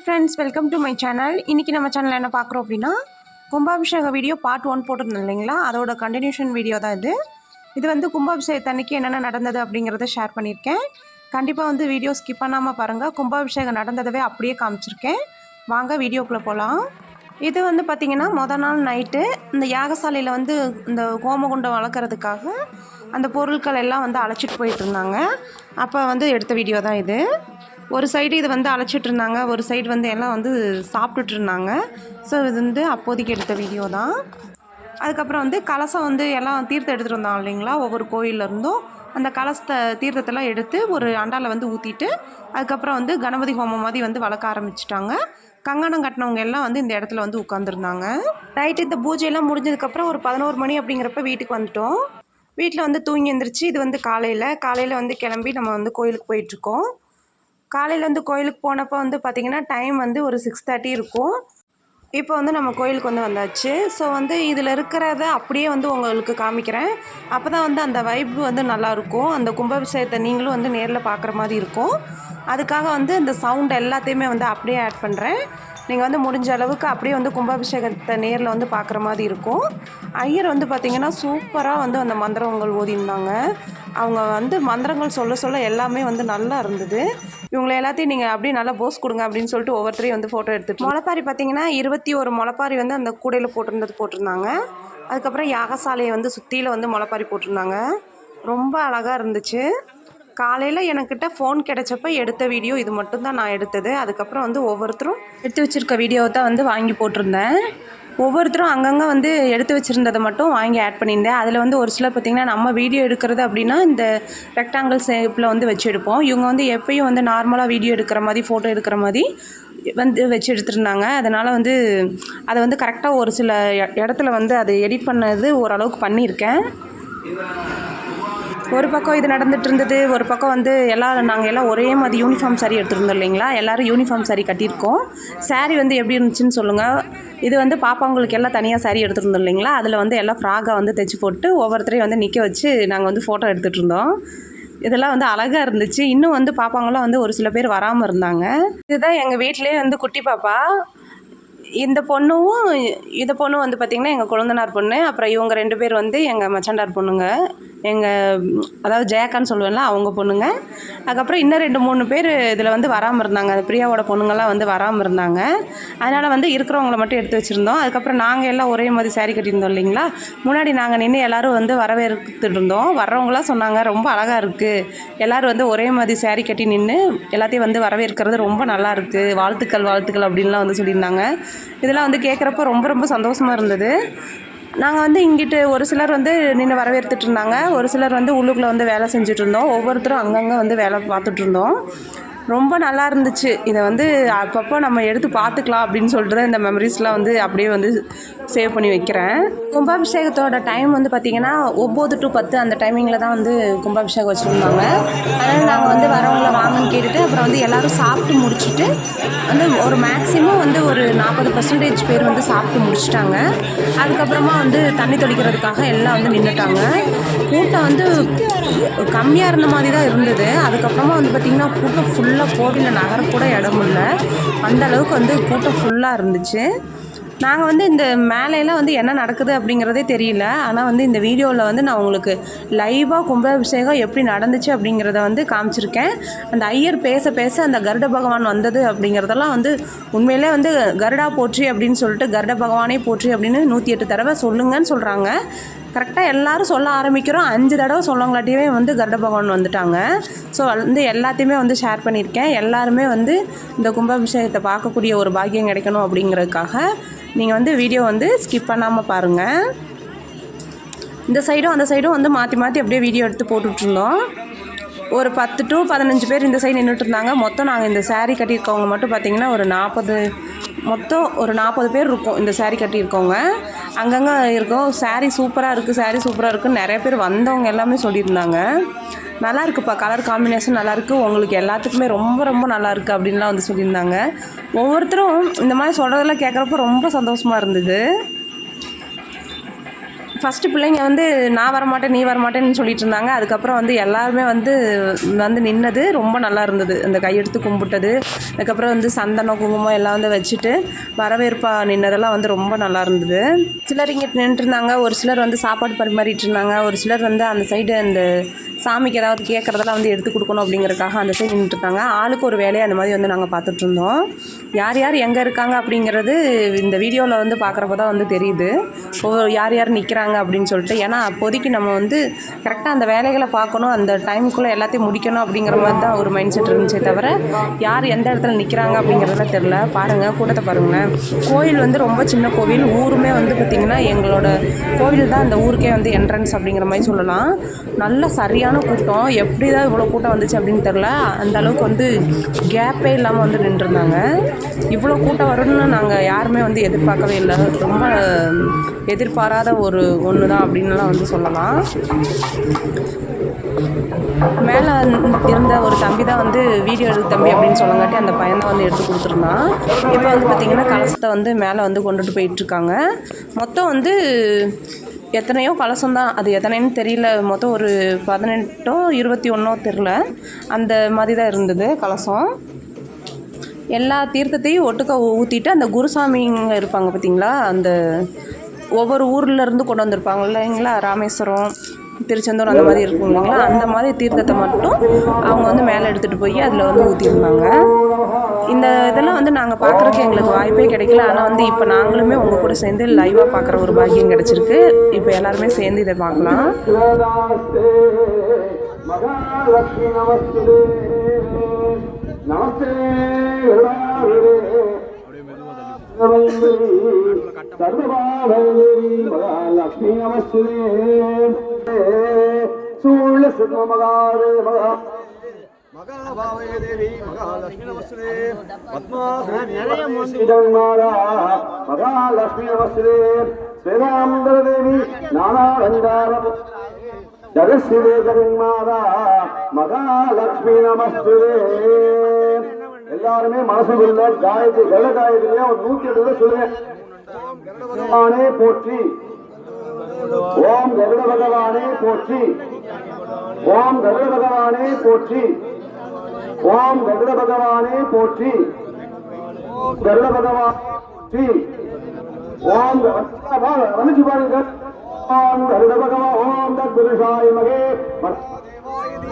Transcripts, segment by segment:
Friends welcome to my channel இன்றைக்கி நம்ம சேனலில் என்ன பார்க்குறோம் அப்படின்னா கும்பாபிஷேக வீடியோ பார்ட் ஒன் போட்டிருந்தோம் இல்லைங்களா? அதோட கண்டினியூஷன் வீடியோ தான் இது. இது வந்து கும்பாபிஷேகத்தன்னைக்கு என்னென்ன நடந்தது அப்படிங்கிறத ஷேர் பண்ணியிருக்கேன். கண்டிப்பாக வந்து வீடியோ ஸ்கிப் பண்ணாமல் பாருங்கள் கும்பாபிஷேகம் நடந்ததவே அப்படியே காமிச்சிருக்கேன். வாங்க வீடியோக்குள்ளே போகலாம் இது வந்து பார்த்திங்கன்னா மொதல் நாள் நைட்டு இந்த யாகசாலையில் வந்து இந்த கோமகுண்டம் வளர்க்குறதுக்காக அந்த பொருட்கள் எல்லாம் வந்து அழைச்சிட்டு போயிட்டு இருந்தாங்க. அப்போ வந்து எடுத்த வீடியோ தான் இது. ஒரு சைடு இது வந்து அழைச்சிட்டு இருந்தாங்க ஒரு சைடு வந்து எல்லாம் வந்து சாப்பிட்டுட்டு இருந்தாங்க ஸோ இது வந்து அப்போதைக்கு எடுத்த வீடியோ தான். அதுக்கப்புறம் வந்து கலசம் வந்து எல்லாம் தீர்த்தம் எடுத்துகிட்டு வந்தாங்க இல்லைங்களா? ஒவ்வொரு கோயில்ல இருந்தும் அந்த கலசத்தை தீர்த்தத்தெல்லாம் எடுத்து ஒரு அண்டாவில் வந்து ஊற்றிட்டு அதுக்கப்புறம் வந்து கணபதி ஹோமம் மாதிரி வந்து வளர்க்க ஆரம்பிச்சிட்டாங்க. கங்கணம் கட்டினவங்க எல்லாம் வந்து இந்த இடத்துல வந்து உட்காந்துருந்தாங்க நைட்டு இந்த பூஜையெல்லாம் முடிஞ்சதுக்கப்புறம் ஒரு பதினோரு மணி அப்படிங்கிறப்ப வீட்டுக்கு வந்துட்டோம். வீட்டில் வந்து தூங்கி எந்திரிச்சு இது வந்து காலையில் காலையில் வந்து கிளம்பி நம்ம வந்து கோயிலுக்கு போயிட்டுருக்கோம் காலையில் வந்து கோயிலுக்கு போனப்போ வந்து பார்த்திங்கன்னா டைம் வந்து ஒரு சிக்ஸ் தேர்ட்டி இருக்கும். இப்போ வந்து நம்ம கோயிலுக்கு வந்து வந்தாச்சு. ஸோ வந்து இதில் இருக்கிறத அப்படியே வந்து உங்களுக்கு காமிக்கிறேன். அப்போ தான் வந்து அந்த வைப் வந்து நல்லாயிருக்கும் அந்த கும்பாபிஷேகத்தை நீங்களும் வந்து நேரில் பார்க்குற மாதிரி இருக்கும். அதுக்காக வந்து இந்த சவுண்ட் எல்லாத்தையுமே வந்து அப்படியே ஆட் பண்ணுறேன் நீங்கள் வந்து முடிஞ்ச அளவுக்கு அப்படியே வந்து கும்பாபிஷேகத்தை நேரில் வந்து பார்க்குற மாதிரி இருக்கும். ஐயர் வந்து பார்த்திங்கன்னா சூப்பராக வந்து அந்த மந்திரங்கள் ஓதியிருந்தாங்க. அவங்க வந்து மந்திரங்கள் சொல்ல சொல்ல எல்லாமே வந்து நல்லா இருந்தது. இவங்களை எல்லாத்தையும் நீங்கள் அப்படியே நல்லா போஸ் கொடுங்க அப்படின்னு சொல்லிட்டு ஒவ்வொருத்தரையும் வந்து ஃபோட்டோ எடுத்துட்டு முளைப்பாரி பார்த்தீங்கன்னா இருபத்தி ஒரு முளைப்பாரி வந்து அந்த கூடையில் போட்டிருந்தது போட்டிருந்தாங்க. அதுக்கப்புறம் யாகசாலையை வந்து சுற்றியில் வந்து முளைப்பாரி போட்டிருந்தாங்க. ரொம்ப அழகாக இருந்துச்சு. காலையில் எனக்கிட்ட ஃபோன் கிடைச்சப்ப எடுத்த வீடியோ இது மட்டும்தான் நான் எடுத்தது. அதுக்கப்புறம் வந்து ஒவ்வொருத்தரும் எடுத்து வச்சுருக்க வீடியோவை தான் வந்து வாங்கி போட்டிருந்தேன். ஒவ்வொருத்தரும் அங்கங்கே வந்து எடுத்து வச்சுருந்ததை மட்டும் வாங்கி ஆட் பண்ணியிருந்தேன். அதில் வந்து ஒரு சிலர் பார்த்திங்கன்னா நம்ம வீடியோ எடுக்கிறது அப்படின்னா இந்த ரெக்டாங்கிள் ஷேப்பில் வந்து வச்சு எடுப்போம். இவங்க வந்து எப்பயும் வந்து நார்மலாக வீடியோ எடுக்கிற மாதிரி ஃபோட்டோ எடுக்கிற மாதிரி வந்து வச்சு எடுத்துருந்தாங்க. அதனால் வந்து அதை வந்து கரெக்டாக ஒரு சில இடத்துல வந்து அதை எடிட் பண்ணது ஓரளவுக்கு பண்ணியிருக்கேன். ஒரு பக்கம் இது நடந்துட்டு இருந்தது ஒரு பக்கம் வந்து எல்லாம் நாங்கள் எல்லாம் ஒரே மாதிரி யூனிஃபார்ம் சாரி எடுத்துருந்தோம் இல்லைங்களா? எல்லோரும் யூனிஃபார்ம் சாரி கட்டியிருக்கோம். சாரி வந்து எப்படி இருந்துச்சுன்னு சொல்லுங்கள் இது வந்து பாப்பாங்களுக்கு எல்லாம் தனியாக சாரி எடுத்துருந்தோம் இல்லைங்களா? அதில் வந்து எல்லாம் ஃப்ராகாக வந்து தைச்சி போட்டு ஒவ்வொருத்தரையும் வந்து நிற்க வச்சு நாங்கள் வந்து ஃபோட்டோ எடுத்துகிட்டு இருந்தோம் இதெல்லாம் வந்து அழகாக இருந்துச்சு. இன்னும் வந்து பாப்பாங்களாம் வந்து ஒரு சில பேர் வராமல் இருந்தாங்க. இதுதான் எங்கள் வீட்டிலே வந்து குட்டி பாப்பா. இந்த பொண்ணும் இந்த பொண்ணும் வந்து பார்த்திங்கன்னா எங்கள் குழந்தனார் பொண்ணு. அப்புறம் இவங்க ரெண்டு பேர் வந்து எங்கள் மச்சாண்டார் பொண்ணுங்க. எங்கள் அதாவது ஜெயக்கான்னு சொல்லுவேன்ல அவங்க பொண்ணுங்க. அதுக்கப்புறம் இன்னும் ரெண்டு மூணு பேர் இதில் வந்து வராமல் இருந்தாங்க. அந்த பிரியாவோட பொண்ணுங்கள்லாம் வந்து வராமல் இருந்தாங்க. அதனால் வந்து இருக்கிறவங்கள மட்டும் எடுத்து வச்சுருந்தோம். அதுக்கப்புறம் நாங்கள் எல்லாம் ஒரே மாதிரி saree கட்டியிருந்தோம் இல்லைங்களா? முன்னாடி நாங்கள் நின்று எல்லோரும் வந்து வரவேற்றுட்டு இருந்தோம். வர்றவங்களாம் சொன்னாங்க ரொம்ப அழகாக இருக்குது எல்லோரும் வந்து ஒரே மாதிரி saree கட்டி நின்று எல்லாத்தையும் வந்து வரவேற்கிறது ரொம்ப நல்லா இருக்குது வாழ்த்துக்கள் வாழ்த்துக்கள் அப்படின்லாம் வந்து சொல்லியிருந்தாங்க. இதெல்லாம் வந்து கேட்குறப்ப ரொம்ப ரொம்ப சந்தோஷமாக இருந்தது. நாங்கள் வந்து இங்கிட்டு ஒரு சிலர் வந்து நின்று வரவேற்றுட்டு இருந்தாங்க. ஒரு சிலர் வந்து உள்ளுக்குள்ளே வந்து வேலை செஞ்சுட்டு இருந்தோம். ஒவ்வொருத்தரும் அங்கங்கே வந்து வேலை பார்த்துட்டு இருந்தோம். ரொம்ப நல்லா இருந்துச்சு. இதை வந்து அப்பப்போ நம்ம எடுத்து பார்த்துக்கலாம் அப்படின்னு சொல்லிட்டு தான் இந்த மெமரிஸ்லாம் வந்து அப்படியே வந்து சேவ் பண்ணி வைக்கிறேன். கும்பாபிஷேகத்தோட டைம் வந்து பார்த்திங்கன்னா ஒம்பது டு பத்து அந்த டைமிங்கில் தான் வந்து கும்பாபிஷேகம் வச்சுருந்தாங்க. அதனால் நாங்கள் வந்து வரவங்கள வாங்கன்னு கேட்டுட்டு அப்புறம் வந்து எல்லோரும் சாப்பிட்டு முடிச்சுட்டு வந்து ஒரு மேக்ஸிமம் வந்து ஒரு நாற்பது பர்சன்டேஜ் பேர் வந்து சாப்பிட்டு முடிச்சிட்டாங்க. அதுக்கப்புறமா வந்து தண்ணி தொடிக்கிறதுக்காக எல்லாம் வந்து நின்றுட்டாங்க கூட்டம் வந்து கம்மியாக இருந்த மாதிரி தான் இருந்தது. அதுக்கப்புறமா வந்து பார்த்திங்கன்னா கூட்டம் ஃபுல்லாக கோவிலில் நகரக்கூட இடம் இல்லை. அந்த அளவுக்கு வந்து கூட்டம் ஃபுல்லாக இருந்துச்சு. நாங்கள் வந்து இந்த மேலையெல்லாம் வந்து என்ன நடக்குது அப்படிங்கிறதே தெரியல. ஆனால் வந்து இந்த வீடியோவில் வந்து நான் உங்களுக்கு லைவாக கும்பாபிஷேகம் எப்படி நடந்துச்சு அப்படிங்கிறத வந்து காமிச்சிருக்கேன். அந்த ஐயர் பேச பேச அந்த கருட பகவான் வந்தது அப்படிங்கிறதெல்லாம் வந்து உண்மையிலே வந்து கருடா போற்றி அப்படின்னு சொல்லிட்டு கருட பகவானே போற்றி அப்படின்னு நூற்றி எட்டு தடவை சொல்லுங்கன்னு சொல்கிறாங்க கரெக்டாக எல்லாரும் சொல்ல ஆரம்பிக்கிறோம். அஞ்சு தடவை சொல்லவங்களாட்டியுமே வந்து கருட பகவான் வந்துட்டாங்க. ஸோ வந்து எல்லாத்தையுமே வந்து ஷேர் பண்ணியிருக்கேன். எல்லாருமே வந்து இந்த கும்பாபிஷேகத்தை பார்க்கக்கூடிய ஒரு பாக்கியம் கிடைக்கணும் அப்படிங்கிறதுக்காக நீங்கள் வந்து வீடியோ வந்து ஸ்கிப் பண்ணாமல் பாருங்கள் இந்த சைடும் அந்த சைடும் வந்து மாற்றி மாற்றி அப்படியே வீடியோ எடுத்து போட்டுட்ருந்தோம் ஒரு பத்து டு பதினஞ்சு பேர் இந்த சைடு நின்றுட்டு இருந்தாங்க மொத்தம் நாங்கள் இந்த சேரீ கட்டியிருக்கவங்க மட்டும் பார்த்தீங்கன்னா ஒரு நாற்பது மொத்தம் ஒரு நாற்பது பேர் இருக்கும் இந்த saree கட்டியிருக்கவங்க. அங்கங்கே இருக்கோம். சேரீ சூப்பராக இருக்குது saree சூப்பராக இருக்குன்னு நிறைய பேர் வந்தவங்க எல்லாமே சொல்லியிருந்தாங்க. நல்லா இருக்குப்பா கலர் காம்பினேஷன் நல்லாயிருக்கு உங்களுக்கு எல்லாத்துக்குமே ரொம்ப ரொம்ப நல்லாயிருக்கு அப்படின்லாம் வந்து சொல்லியிருந்தாங்க. ஒவ்வொருத்தரும் இந்த மாதிரி சொல்கிறதெல்லாம் கேட்குறப்ப ரொம்ப சந்தோஷமாக இருந்தது. ஃபஸ்ட்டு பிள்ளைங்க வந்து நான் வரமாட்டேன் நீ வரமாட்டேன்னு சொல்லிட்டு இருந்தாங்க. அதுக்கப்புறம் வந்து எல்லாருமே வந்து வந்து நின்னது. ரொம்ப நல்லா இருந்தது. அந்த கையெடுத்து கும்பிட்டது. அதுக்கப்புறம் வந்து சந்தனம் குங்குமம் எல்லாம் வந்து வச்சுட்டு வரவேற்பாக நின்னதெல்லாம் வந்து ரொம்ப நல்லா இருந்தது. சிலர் இங்கே நின்றுருந்தாங்க. ஒரு சிலர் வந்து சாப்பாடு பரிமாறிட்டு இருந்தாங்க. ஒரு சிலர் வந்து அந்த சைடு அந்த சாமிக்கு ஏதாவது கேட்குறதெல்லாம் வந்து எடுத்து கொடுக்கணும் அப்படிங்கிறதுக்காக அந்த சைடு நின்றுருக்காங்க. ஆளுக்கு ஒரு வேலையை அந்த மாதிரி வந்து நாங்கள் பார்த்துட்டு இருந்தோம். யார் யார் எங்கே இருக்காங்க அப்படிங்கிறது இந்த வீடியோவில் வந்து பார்க்குறப்ப தான் வந்து தெரியுது. ஒவ்வொரு யார் யார் நிற்கிறாங்க அப்படின்னு சொல்லிட்டு ஏன்னா அப்போதைக்கு நம்ம வந்து கரெக்டாக அந்த வேலைகளை பார்க்கணும் அந்த டைமுக்குள்ளே எல்லாத்தையும் முடிக்கணும் அப்படிங்கிற மாதிரி தான் ஒரு மைண்ட் செட் இருந்துச்சே தவிர யார் எந்த இடத்துல நிற்கிறாங்க அப்படிங்கிறதுலாம் தெரில பாருங்கள் கூட்டத்தை பாருங்களேன். கோயில் வந்து ரொம்ப சின்ன கோவில். ஊருமே வந்து பார்த்திங்கன்னா எங்களோட கோவில் தான் அந்த ஊருக்கே வந்து என்ட்ரன்ஸ் அப்படிங்கிற மாதிரி சொல்லலாம். நல்ல சரியான கூட்டம். எப்படி தான் இவ்வளோ கூட்டம் வந்துச்சு அப்படின்னு தெரில அந்த அளவுக்கு வந்து கேப்பே இல்லாமல் வந்து நின்றுருந்தாங்க. இவ்வளோ கூட்டம் வரும்னு நாங்கள் யாருமே வந்து எதிர்பார்க்கவே இல்லை. ரொம்ப எதிர்பாராத ஒரு ஒன்று தான் அப்படின்லாம் வந்து சொல்லலாம். மேலே இருந்த ஒரு தம்பி தான் வந்து வீடியோ எடுத்து தம்பி அப்படின்னு சொல்லங்காட்டி அந்த பையன் தான் வந்து எடுத்து கொடுத்துருந்தான். இப்போ வந்து பார்த்திங்கன்னா கலசத்தை வந்து மேலே வந்து கொண்டுட்டு போயிட்டுருக்காங்க. மொத்தம் வந்து எத்தனையோ கலசம் தான். அது எத்தனைன்னு தெரியல. மொத்தம் ஒரு பதினெட்டோ இருபத்தி ஒன்றோ தெரில அந்த மாதிரி தான் இருந்தது கலசம். எல்லா தீர்த்தத்தையும் ஒட்டுக்க ஊற்றிட்டு அந்த குருசாமிங்க இருப்பாங்க பார்த்தீங்களா அந்த ஒவ்வொரு ஊர்ல இருந்து கொண்டு வந்திருப்பாங்க. இல்லைங்களா? ராமேஸ்வரம் திருச்செந்தூர் அந்த மாதிரி இருக்கும் இல்லைங்களா? அந்த மாதிரி தீர்த்தத்தை மட்டும் அவங்க வந்து மேலே எடுத்துகிட்டு போய் அதில் வந்து ஊற்றிருந்தாங்க இந்த இதெல்லாம் வந்து நாங்கள் பார்க்குறதுக்கு எங்களுக்கு வாய்ப்பே கிடைக்கல. ஆனால் வந்து இப்போ நாங்களுமே உங்கள் கூட சேர்ந்து லைவாக பார்க்குற ஒரு பாக்கியம் கிடச்சிருக்கு. இப்போ எல்லாருமே சேர்ந்து இதை பார்க்கலாம். நமஸ்தே. நமஸ்தே. சர்வபாலி மகாலட்சுமி நமஸ்தே சூழ சிம்ம மகாரே மகா மகாபாவே மகாலட்சுமி நமஸ்தே பத்மாசனமாரா மகாலட்சுமி நமஸ்தே ஸ்வேதாம்பர தேவி நானாலங்கார ஜகஸ்ரீ ஜெகன்மாதா மகாலட்சுமி நமஸ்தே எல்லாருமே மனசுக்குள்ள காயத்ரி கருட காயத்ரியா ஒரு நூத்தி எட்டு தடவை சொல்லுங்க. போற்றி. ஓம் கருட பகவானே போற்றி. ஓம் கருட பகவானே போற்றி. ஓம் கருட பகவானே போற்றி. கருட பகவான் போற்றி. ஓம் வந்துச்சு பாருங்க. ஓம் கருட பகவான் ஓம் தத் தத்புருஷாய மகே.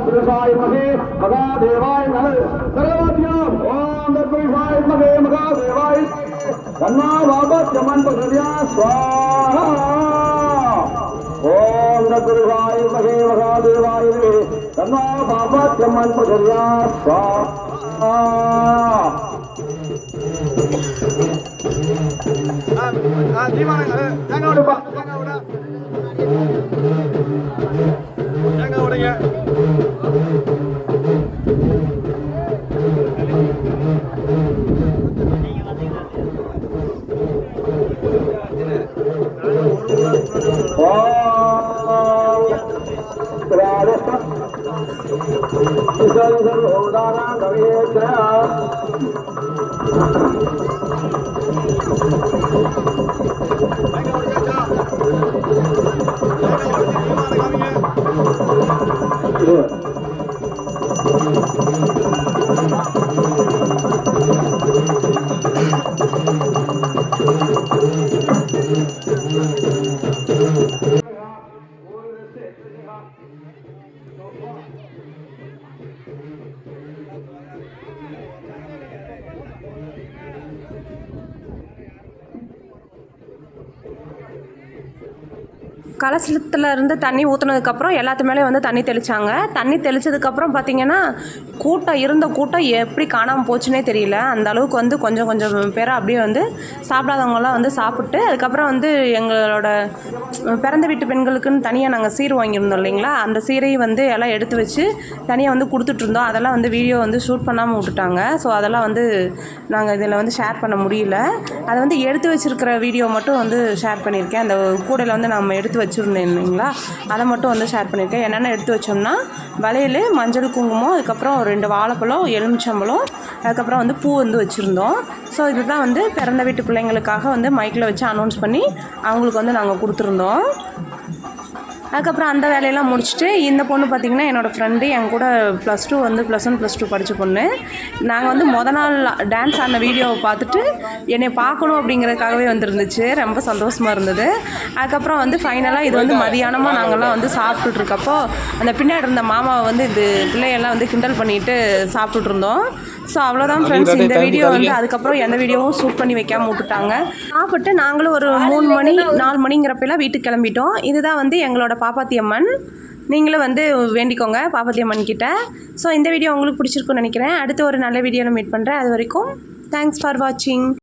ஓம் தத்ருஷாய மகே மகாதேவாய நம சர்வவாத்யாம் ஓம் தத்ருஷாய மகே மகாதேவாய. தன்னா வாபத்யமன் பிரசரியா சுவாஹா ஓம் நகுருவாய் மகே மகாதேவாய தன்னா பாபாத்யம்மன் பிரசரியா ஸ்வாஹா. ஓம் ராதஸ்த சர்வோதானா கவியேச்ச rồi Thank you. கலசத்தில் இருந்து தண்ணி ஊற்றுனதுக்கப்புறம் எல்லாத்து மேலே வந்து தண்ணி தெளித்தாங்க தண்ணி தெளித்ததுக்கப்புறம் பார்த்தீங்கன்னா கூட்டம் இருந்த கூட்டம் எப்படி காணாமல் போச்சுனே தெரியல. அந்த அளவுக்கு வந்து கொஞ்சம் கொஞ்சம் பேரை அப்படியே வந்து சாப்பிடாதவங்கலாம் வந்து சாப்பிட்டு அதுக்கப்புறம் வந்து எங்களோட பிறந்த வீட்டு பெண்களுக்குன்னு தனியாக நாங்கள் சீர் வாங்கியிருந்தோம் இல்லைங்களா? அந்த சீரையும் வந்து எல்லாம் எடுத்து வச்சு தனியாக வந்து கொடுத்துட்ருந்தோம் அதெல்லாம் வந்து வீடியோ வந்து ஷூட் பண்ணாமல் விட்டுட்டாங்க. ஸோ அதெல்லாம் வந்து நாங்கள் இதில் வந்து ஷேர் பண்ண முடியல. அதை வந்து எடுத்து வச்சுருக்கிற வீடியோ மட்டும் வந்து ஷேர் பண்ணியிருக்கேன். அந்த கூடையில் வந்து நம்ம எடுத்து வச்சு வச்சுருந்தேன் இல்லைங்களா? அதை மட்டும் வந்து ஷேர் பண்ணியிருக்கேன். என்னென்ன எடுத்து வச்சோம்னா வளையல் மஞ்சள் குங்குமம் அதுக்கப்புறம் ரெண்டு வாழைப்பழம் எலுமிச்சம்பழம் அதுக்கப்புறம் வந்து பூ வந்து வச்சுருந்தோம். ஸோ இதுதான் வந்து பிறந்த வீட்டு பிள்ளைங்களுக்காக வந்து மைக்கில் வச்சு அனௌன்ஸ் பண்ணி அவங்களுக்கு வந்து நாங்கள் கொடுத்துருந்தோம். அதுக்கப்புறம் அந்த வேலையெல்லாம் முடிச்சுட்டு இந்த பொண்ணு பார்த்திங்கன்னா என்னோடய ஃப்ரெண்டு என் கூட ப்ளஸ் டூ வந்து ப்ளஸ் ஒன் ப்ளஸ் டூ படித்த பொண்ணு. நாங்கள் வந்து மொதல் நாள் டான்ஸ் ஆடின வீடியோவை பார்த்துட்டு என்னை பார்க்கணும் அப்படிங்கிறதுக்காகவே வந்துருந்துச்சு. ரொம்ப சந்தோஷமாக இருந்தது. அதுக்கப்புறம் வந்து ஃபைனலாக இது வந்து மதியானமாக நாங்கள்லாம் வந்து சாப்பிட்டுட்ருக்கப்போ அந்த பின்னாடி இருந்த மாமாவை வந்து இது பிள்ளையெல்லாம் வந்து கிண்டல் பண்ணிட்டு சாப்பிட்டுட்டு இருந்தோம். ஸோ அவ்வளோதான் ஃப்ரெண்ட்ஸ் இந்த வீடியோ வந்து அதுக்கப்புறம் எந்த வீடியோவும் ஷூட் பண்ணி வைக்காம விட்டுட்டாங்க. சாப்பிட்டு நாங்களும் ஒரு மூணு மணி நாலு மணிங்கிறப்பெல்லாம் வீட்டுக்கு கிளம்பிட்டோம். இதுதான் வந்து எங்களோட பாப்பாத்தி அம்மன். நீங்களும் வந்து வேண்டிக்கோங்க பாப்பாத்தி அம்மன் கிட்ட. ஸோ இந்த வீடியோ உங்களுக்கு பிடிச்சிருக்குன்னு நினைக்கிறேன். அடுத்து ஒரு நல்ல வீடியோவில் மீட் பண்ணுறேன் அது வரைக்கும் தேங்க்ஸ் ஃபார் வாட்சிங்